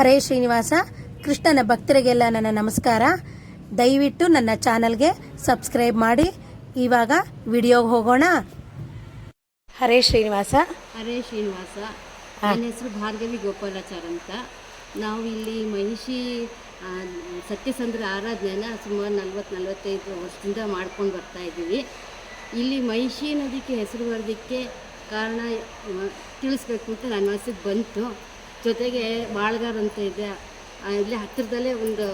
ಹರೇ ಶ್ರೀನಿವಾಸ, ಕೃಷ್ಣನ ಭಕ್ತರಿಗೆಲ್ಲ ನನ್ನ ನಮಸ್ಕಾರ. ದಯವಿಟ್ಟು ನನ್ನ ಚಾನಲ್ಗೆ ಸಬ್ಸ್ಕ್ರೈಬ್ ಮಾಡಿ. ಇವಾಗ ವಿಡಿಯೋಗೆ ಹೋಗೋಣ. ಹರೇ ಶ್ರೀನಿವಾಸ. ಹರೇ ಶ್ರೀನಿವಾಸ. ನನ್ನ ಹೆಸರು ಭಾರ್ಗವಿ ಗೋಪಾಲಾಚಾರ್ ಅಂತ. ನಾವು ಇಲ್ಲಿ ಮಹಿಷಿ ಸತ್ಯಸಂದ್ರ ಆರಾಧನೆನ ಸುಮಾರು ನಲ್ವತ್ತು ನಲವತ್ತೈದು ವರ್ಷದಿಂದ ಮಾಡ್ಕೊಂಡು ಬರ್ತಾ ಇದ್ದೀವಿ. ಇಲ್ಲಿ ಮಹಿಷಿ ನದಿಗೆ ಹೆಸರು ಬರೋದಕ್ಕೆ ಕಾರಣ ತಿಳಿಸ್ಬೇಕು ಅಂತ ನನ್ನ ಮನಸ್ಸಿಗೆ ಬಂತು. ಜೊತೆಗೆ ಬಾಳ್ಗಾರ್ ಅಂತ ಇದೆ. ಇಲ್ಲಿ ಹತ್ತಿರದಲ್ಲೇ ಒಂದು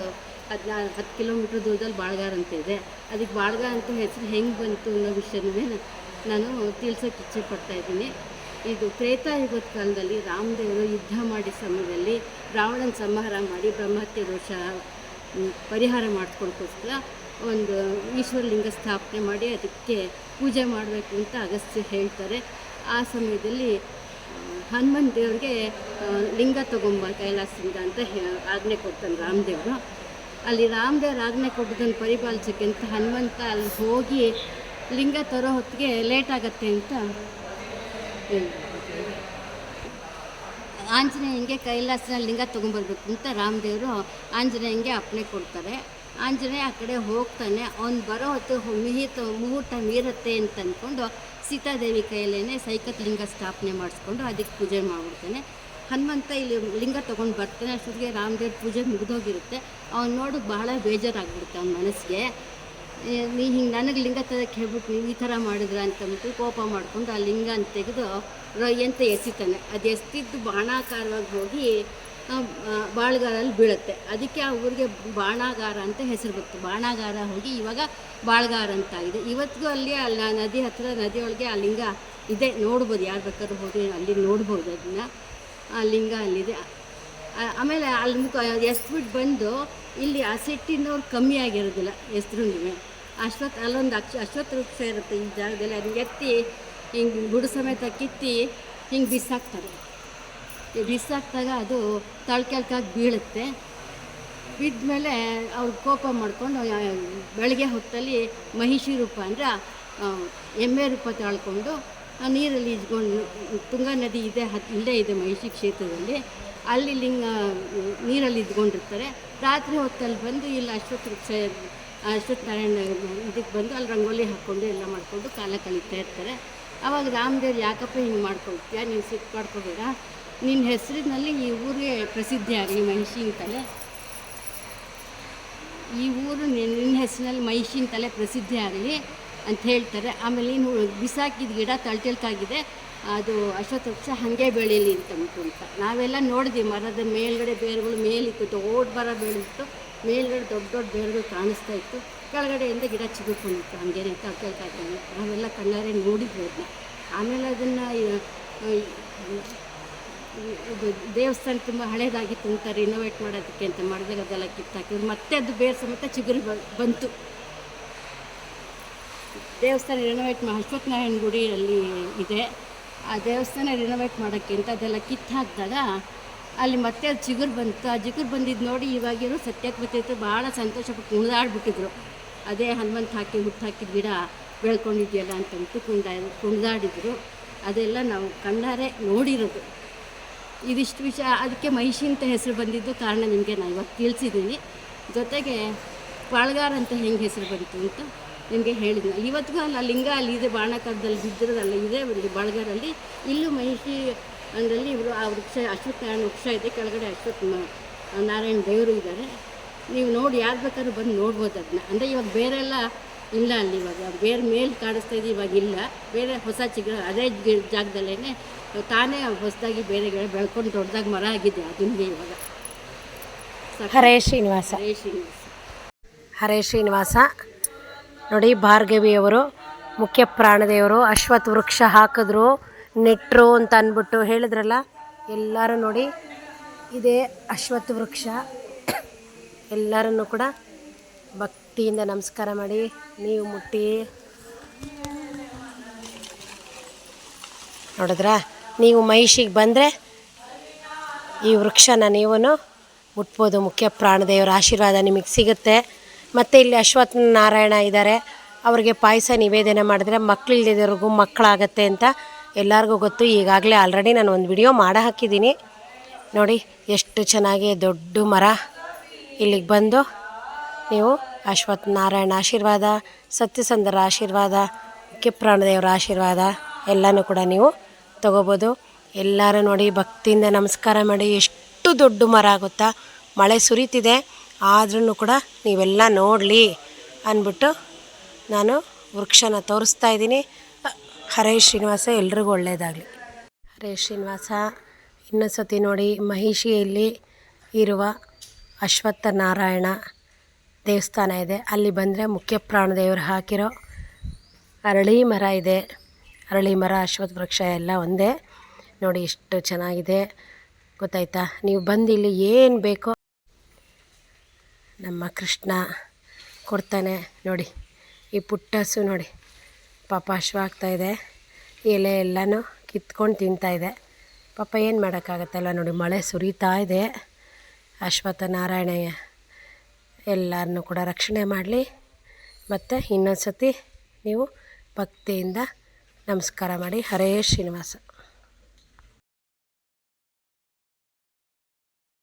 ಹದಿನಾ ಹತ್ತು ಕಿಲೋಮೀಟ್ರ್ ದೂರದಲ್ಲಿ ಬಾಳ್ಗಾರ್ ಅಂತ ಇದೆ. ಅದಕ್ಕೆ ಬಾಳ್ಗಾರ್ ಅಂತ ಹೆಸರು ಹೆಂಗೆ ಬಂತು ಅನ್ನೋ ವಿಷಯನೇ ನಾನು ತಿಳ್ಸೋಕ್ಕೆ ಇಚ್ಛೆ ಪಡ್ತಾ ಇದ್ದೀನಿ. ಇದು ತ್ರೇತಾಯುಗದ ಕಾಲದಲ್ಲಿ ರಾಮದೇವರು ಯುದ್ಧ ಮಾಡಿ ಸಮಯದಲ್ಲಿ ರಾವಣನ ಸಂಹಾರ ಮಾಡಿ ಬ್ರಹ್ಮಹತ್ಯೆ ದೋಷ ಪರಿಹಾರ ಮಾಡ್ಕೊಳಕ್ಕೋಸ್ಕರ ಒಂದು ಈಶ್ವರಲಿಂಗ ಸ್ಥಾಪನೆ ಮಾಡಿ ಅದಕ್ಕೆ ಪೂಜೆ ಮಾಡಬೇಕು ಅಂತ ಅಗಸ್ತ್ಯ ಹೇಳ್ತಾರೆ. ಆ ಸಮಯದಲ್ಲಿ ಆ, ಹನುಮಂತ ದೇವ್ರಿಗೆ ಲಿಂಗ ತಗೊಂಬ ಕೈಲಾಸದಿಂದ ಅಂತ ಆಜ್ಞೆ ಕೊಡ್ತಾನೆ ರಾಮದೇವರು ಅಲ್ಲಿ ರಾಮದೇವ್ರು ಆಜ್ಞೆ ಕೊಟ್ಟದನ್ನು ಪರಿಪಾಲಿಸೋಕ್ಕೆ ಅಂತ ಹನುಮಂತ ಅಲ್ಲಿ ಹೋಗಿ ಲಿಂಗ ತರೋ ಹೊತ್ತಿಗೆ ಲೇಟ್ ಆಗತ್ತೆ ಅಂತ. ಆಂಜನೇಯಂಗೆ ಕೈಲಾಸದಲ್ಲಿ ಲಿಂಗ ತೊಗೊಂಬರ್ಬೇಕು ಅಂತ ರಾಮದೇವರು ಆಂಜನೇಯಂಗೆ ಅಪ್ಪಣೆ ಕೊಡ್ತಾರೆ ಆಂಜನೇಯ ಆ ಕಡೆ ಹೋಗ್ತಾನೆ. ಅವ್ನು ಬರೋ ಹೊತ್ತು ಮಿಹಿತ, ಮುಹೂರ್ತ ಮೀರತ್ತೆ ಅಂತ ಅಂದ್ಕೊಂಡು ಸೀತಾದೇವಿ ಕೈಯಲ್ಲೇ ಸೈಕತ್ ಲಿಂಗ ಸ್ಥಾಪನೆ ಮಾಡಿಸ್ಕೊಂಡು ಅದಕ್ಕೆ ಪೂಜೆ ಮಾಡಿಬಿಡ್ತಾನೆ. ಹನುಮಂತ ಇಲ್ಲಿ ಲಿಂಗ ತೊಗೊಂಡು ಬರ್ತಾನೆ. ಅಷ್ಟೊತ್ತಿಗೆ ರಾಮದೇವ್ರ ಪೂಜೆ ಮುಗಿದೋಗಿರುತ್ತೆ. ಅವ್ನು ನೋಡಿ ಬಹಳ ಬೇಜಾರಾಗ್ಬಿಡುತ್ತೆ ಅವ್ನ ಮನಸ್ಸಿಗೆ. ನೀ ಹಿಂಗೆ ನನಗೆ ಲಿಂಗ ತರಕ್ಕೆ ಹೇಳ್ಬಿಟ್ಟು ನೀವು ಈ ಥರ ಮಾಡಿದ್ರ ಅಂತಂದ್ಬಿಟ್ಟು ಕೋಪ ಮಾಡಿಕೊಂಡು ಆ ಲಿಂಗನ ತೆಗೆದು ರೊಯ್ಯಂತ ಎಸಿತಾನೆ ಅದು ಎಸ್ತಿದ್ದು ಬಾಣಾಕಾರವಾಗಿ ಹೋಗಿ ಬಾಳ್ಗಾರಲ್ಲಿ ಬೀಳುತ್ತೆ. ಅದಕ್ಕೆ ಆ ಊರಿಗೆ ಬಾಣಾಗಾರ ಅಂತ ಹೆಸರು ಬಂತು. ಬಾಣಾಗಾರ ಹೋಗಿ ಇವಾಗ ಬಾಳ್ಗಾರ ಅಂತ ಆಗಿದೆ ಇವತ್ತಿಗೂ ಅಲ್ಲಿ ಅಲ್ಲಿ ನದಿ ಹತ್ತಿರ ನದಿಯೊಳಗೆ ಆ ಲಿಂಗ ಇದೆ. ನೋಡ್ಬೋದು ಯಾರು ಬೇಕಾದ್ರೂ ಹೋಗಿ ಅಲ್ಲಿ ನೋಡ್ಬೋದು ಅದನ್ನು. ಆ ಲಿಂಗ ಅಲ್ಲಿದೆ. ಆಮೇಲೆ ಅಲ್ಲಿ ಮುಖ ಎಸ್ಬಿಟ್ಟು ಬಂದು ಇಲ್ಲಿ ಆ ಸಿಟ್ಟಿನವ್ರು ಕಮ್ಮಿ ಆಗಿರೋದಿಲ್ಲ ನೀವು ಅಶ್ವತ್ ಅಲ್ಲೊಂದು ಅಕ್ಷ ಅಶ್ವತ್ ವೃಕ್ಷ ಇರುತ್ತೆ ಈ ಜಾಗದಲ್ಲಿ. ಅದನ್ನ ಎತ್ತಿ ಹಿಂಗೆ ಬುಡು ಸಮೇತ ಕಿತ್ತಿ ಹಿಂಗೆ ಬಿಸಾಕ್ತಾರೆ. ಬಿಸಾಕ್ದಾಗ ಅದು ತಳ್ಕೆಲ್ಕಾಗಿ ಬೀಳುತ್ತೆ. ಬಿದ್ದಮೇಲೆ ಅವ್ರು ಕೋಪ ಮಾಡಿಕೊಂಡು ಬೆಳಗ್ಗೆ ಹೊತ್ತಲ್ಲಿ ಮಹಿಷಿ ರೂಪ ಅಂದರೆ ಎಮ್ಮೆ ರೂಪ ತಾಳ್ಕೊಂಡು, ಆ, ನೀರಲ್ಲಿ ಈಜ್ಕೊಂಡು, ತುಂಗಾ ನದಿ ಇದೆ ಹತ್ತು ಇಲ್ಲೇ ಇದೆ ಮಹಿಷಿ ಕ್ಷೇತ್ರದಲ್ಲಿ. ಅಲ್ಲಿ ಲಿಂಗ, ನೀರಲ್ಲಿ ಇದ್ಕೊಂಡಿರ್ತಾರೆ ರಾತ್ರಿ ಹೊತ್ತಲ್ಲಿ ಬಂದು ಇಲ್ಲಿ ಅಶ್ವತ್ಥ ವೃಕ್ಷ ಅಶ್ವತ್ಥ ನಾರಾಯಣ ಇದಕ್ಕೆ ಬಂದು ಅಲ್ಲಿ ರಂಗೋಲಿ ಹಾಕ್ಕೊಂಡು ಎಲ್ಲ ಮಾಡಿಕೊಂಡು ಕಾಲ ಕಳೀತಾ ಇರ್ತಾರೆ. ಆವಾಗ ರಾಮದೇವ್ರು, ಯಾಕಪ್ಪ ಹಿಂಗೆ ಮಾಡ್ಕೊಳ್ತೀಯ? ನೀವು ಸಿಟ್ಟು ಮಾಡ್ಕೋಬೇಡ. ನಿನ್ನ ಹೆಸರಿನಲ್ಲಿ ಈ ಊರಿಗೆ ಪ್ರಸಿದ್ಧಿ ಆಗಲಿ ಮಹಿಷಿ ತಲೆ. ಈ ಊರು ನಿನ್ನ ಹೆಸರಿನಲ್ಲಿ ಮಹಿಷಿ ತಲೆ ಪ್ರಸಿದ್ಧಿ ಆಗಲಿ ಅಂತ ಹೇಳ್ತಾರೆ. ಆಮೇಲೆ ನೀನು ಬಿಸಾಕಿದ ಗಿಡ ತಳ್ತಿಳ್ಕಾಗಿದೆ ಅದು ಅಶ್ವಥ ವೃಕ್ಷ ಹಾಗೆ ಬೆಳೀಲಿ ಅಂತ ಅಂದ್ಬಿಟ್ಟು ಅಂತ. ನಾವೆಲ್ಲ ನೋಡಿದ್ವಿ, ಮರದ ಮೇಲ್ಗಡೆ ಬೇರುಗಳು ಮೇಲಿತ್ತು, ದೊಡ್ಡ ಮರ ಬೆಳೆದಿತ್ತು. ಮೇಲ್ಗಡೆ ದೊಡ್ಡ ದೊಡ್ಡ ಬೇರುಗಳು ಕಾಣಿಸ್ತಾ ಇತ್ತು. ಕೆಳಗಡೆಯಿಂದ ಗಿಡ ಚಿಗುರ್ಕೊಂಡಿತ್ತು ಹಾಗೇನೆ ತಳ್ತಿಳ್ಕಾಗಿದೆ ನಾವೆಲ್ಲ ಕಣ್ಣಾರೆ ನೋಡಿದ್ವಿ ಅದನ್ನ. ಆಮೇಲೆ ಅದನ್ನು ದೇವಸ್ಥಾನ ತುಂಬ ಹಳೇದಾಗಿತ್ತು ಅಂತ ರಿನೋವೇಟ್ ಮಾಡೋದಕ್ಕೆ ಅಂತ ಮಾಡಿದಾಗ ಅದೆಲ್ಲ ಕಿತ್ತಾಕಿದ್ರು ಮತ್ತೆ ಅದು ಬೇರೆ ಸಮೇತ ಚಿಗುರು ಬಂತು. ದೇವಸ್ಥಾನ ರಿನೋವೇಟ್ ಅಶ್ವತ್ಥನಾರಾಯಣ ಗುಡಿಯಲ್ಲಿ ಇದೆ. ಆ ದೇವಸ್ಥಾನ ರಿನೋವೇಟ್ ಮಾಡೋಕ್ಕೆ ಅಂತ ಅದೆಲ್ಲ ಕಿತ್ತು ಹಾಕಿದಾಗ ಅಲ್ಲಿ ಮತ್ತೆ ಅದು ಚಿಗುರು ಬಂತು. ಆ ಚಿಗುರು ಬಂದಿದ್ದು ನೋಡಿ ಇವಾಗಿರೋ ಸತ್ಯಕ್ಕೆ ಬರ್ತಿತ್ತು ಭಾಳ ಸಂತೋಷಪಟ್ಟು ಕುಣಿದಾಡ್ಬಿಟ್ಟಿದ್ರು ಅದೇ ಹನುಮಂತ ಹಾಕಿ, ಹುಟ್ಟು ಹಾಕಿದ ಗಿಡ ಬೆಳ್ಕೊಂಡಿದ್ಯಲ್ಲ ಅಂತಂದ್ಬಿಟ್ಟು ಕುಣಿದ ಕುಣಿದಾಡಿದ್ರು ಅದೆಲ್ಲ ನಾವು ಕಣ್ಣಾರೆ ನೋಡಿರೋದು. ಇದಿಷ್ಟು ವಿಷಯ ಅದಕ್ಕೆ ಮಹಿಷಿ ಅಂತ ಹೆಸರು ಬಂದಿದ್ದು ಕಾರಣ ನಿಮಗೆ ನಾನು ಇವಾಗ ತಿಳಿಸಿದ್ದೀನಿ. ಜೊತೆಗೆ ಬಾಳ್ಗಾರ ಅಂತ ಹೆಂಗೆ ಹೆಸರು ಬಂತು ಅಂತ ನಿಮಗೆ ಹೇಳಿದ್ನ. ಇವತ್ತಿಗೂ ಅಲ್ಲ, ಲಿಂಗ ಅಲ್ಲಿ ಇದೆ ಬಾಣಕಾಲದಲ್ಲಿ ಬಿದ್ದಿರೋದಲ್ಲ ಇದೆ ಇಲ್ಲಿ ಬಾಳ್ಗಾರಲ್ಲಿ ಇಲ್ಲೂ ಮಹಿಷಿ ಅಂದ್ರಲ್ಲಿ ಇವರು ಆ ವೃಕ್ಷ, ಅಶ್ವತ್ಥ ವೃಕ್ಷ ಇದೆ, ಕೆಳಗಡೆ ಅಶ್ವತ್ಥ ಮ- ನಾರಾಯಣ ದೇವರು ಇದ್ದಾರೆ. ನೀವು ನೋಡಿ ಯಾರು ಬೇಕಾದ್ರೂ ಬಂದು ನೋಡ್ಬೋದು ಅದನ್ನ. ಅಂದರೆ ಇವಾಗ ಬೇರೆ ಎಲ್ಲ ಇಲ್ಲ ಅಲ್ಲಿ ಇವಾಗ. ಬೇರೆ ಮೇಲೆ ಕಾಣಿಸ್ತಾ ಇದೆ ಇವಾಗ ಇಲ್ಲ. ಬೇರೆ ಹೊಸ ಚಿಗ ಅದೇ ಜಾಗದಲ್ಲೇ ತಾನೇ ಹೊಸದಾಗಿ ಬೇರೆ ಗಿಡ ಬೆಳ್ಕೊಂಡು ದೊಡ್ಡದಾಗಿ ಮರ ಆಗಿದೆ ಅದನ್ನೇ ಇವಾಗ. ಹರೇ ಶ್ರೀನಿವಾಸ. ಹರೇ ಶ್ರೀನಿವಾಸ. ಹರೇ ಶ್ರೀನಿವಾಸ. ನೋಡಿ ಭಾರ್ಗವಿಯವರು ಮುಖ್ಯ ಪ್ರಾಣದೇವರು ಅಶ್ವತ್ ವೃಕ್ಷ ಹಾಕಿದ್ರು ನೆಟ್ರು ಅಂತ ಅಂದ್ಬಿಟ್ಟು ಹೇಳಿದ್ರಲ್ಲ ಎಲ್ಲರೂ ನೋಡಿ ಇದೇ ಅಶ್ವತ್ಥ ವೃಕ್ಷ. ಎಲ್ಲರನ್ನು ಕೂಡ ಭಕ್ತಿಯಿಂದ ನಮಸ್ಕಾರ ಮಾಡಿ. ನೀವು ಮುಟ್ಟಿ. ನೋಡಿದ್ರಾ? ನೀವು ಮಹಿಷಿಗೆ ಬಂದರೆ ಈ ವೃಕ್ಷನ ನೀವು ಮುಟ್ಬೋದು. ಮುಖ್ಯ ಪ್ರಾಣದೇವರ ಆಶೀರ್ವಾದ ನಿಮಗೆ ಸಿಗುತ್ತೆ. ಮತ್ತು ಇಲ್ಲಿ ಅಶ್ವತ್ಥ ನಾರಾಯಣ ಇದ್ದಾರೆ ಅವ್ರಿಗೆ ಪಾಯಸ ನಿವೇದನೆ ಮಾಡಿದ್ರೆ ಮಕ್ಕಳಿಲ್ಲದವ್ರಿಗೂ ಮಕ್ಕಳಾಗತ್ತೆ ಅಂತ ಎಲ್ಲರಿಗೂ ಗೊತ್ತು. ಈಗಾಗಲೇ ಆಲ್ರೆಡಿ ನಾನು ಒಂದು ವಿಡಿಯೋ ಮಾಡ ಹಾಕಿದ್ದೀನಿ. ನೋಡಿ, ಎಷ್ಟು ಚೆನ್ನಾಗಿ ದೊಡ್ಡ ಮರ ಇಲ್ಲಿಗೆ ಬಂದು ನೀವು ಅಶ್ವತ್ಥ ನಾರಾಯಣ ಆಶೀರ್ವಾದ ಸತ್ಯಸಂಧರ ಆಶೀರ್ವಾದ, ಕಿಪ್ರಾಣದೇವರ ಪ್ರಾಣದೇವರ ಆಶೀರ್ವಾದ, ಎಲ್ಲನೂ ಕೂಡ ನೀವು ತಗೋಬೋದು. ಎಲ್ಲರೂ ನೋಡಿ ಭಕ್ತಿಯಿಂದ ನಮಸ್ಕಾರ ಮಾಡಿ, ಎಷ್ಟು ದೊಡ್ಡ ಮರ ಆಗುತ್ತಾ? ಮಳೆ ಸುರಿತಿದೆ ಆದ್ರೂ ಕೂಡ ನೀವೆಲ್ಲ ನೋಡಲಿ ಅಂದ್ಬಿಟ್ಟು ನಾನು ವೃಕ್ಷನ ತೋರಿಸ್ತಾ ಇದ್ದೀನಿ. ಹರೇ ಶ್ರೀನಿವಾಸ, ಎಲ್ರಿಗೂ ಒಳ್ಳೆಯದಾಗಲಿ. ಹರೇ ಶ್ರೀನಿವಾಸ ಇನ್ನೊಂದು ಸತಿ ನೋಡಿ ಮಹಿಷಿಯಲ್ಲಿ ಇರುವ ಅಶ್ವತ್ಥ ನಾರಾಯಣ ದೇವಸ್ಥಾನ ಇದೆ. ಅಲ್ಲಿ ಬಂದರೆ ಮುಖ್ಯ ಪ್ರಾಣದೇವರು ಹಾಕಿರೋ ಅರಳಿ ಮರ ಇದೆ. ಅರಳಿ ಮರ, ಅಶ್ವತ್ಥ ವೃಕ್ಷ ಎಲ್ಲ ಒಂದೇ. ನೋಡಿ ಎಷ್ಟು ಚೆನ್ನಾಗಿದೆ. ಗೊತ್ತಾಯ್ತಾ? ನೀವು ಬಂದು ಇಲ್ಲಿ ಏನು ಬೇಕೋ ನಮ್ಮ ಕೃಷ್ಣ ಕೊಡ್ತಾನೆ. ನೋಡಿ, ಈ ಪುಟ್ಟಸು ನೋಡಿ. ಪಾಪ ಹಶ್ವಾಗ್ತಾಯಿದೆ ಎಲೆ ಎಲ್ಲನೂ ಕಿತ್ಕೊಂಡು ತಿಂತಾಯಿದೆ ಪಾಪ ಏನು ಮಾಡೋಕ್ಕಾಗತ್ತಲ್ಲ ನೋಡಿ, ಮಳೆ ಸುರಿತಾ ಇದೆ. ಅಶ್ವತ್ಥ ನಾರಾಯಣ ಎಲ್ಲರನ್ನೂ ಕೂಡ ರಕ್ಷಣೆ ಮಾಡಲಿ. ಮತ್ತು ಇನ್ನೊಂದು ಸತಿ ನೀವು ಭಕ್ತಿಯಿಂದ ನಮಸ್ಕಾರ ಮಾಡಿ. ಹರೇ ಶ್ರೀನಿವಾಸ.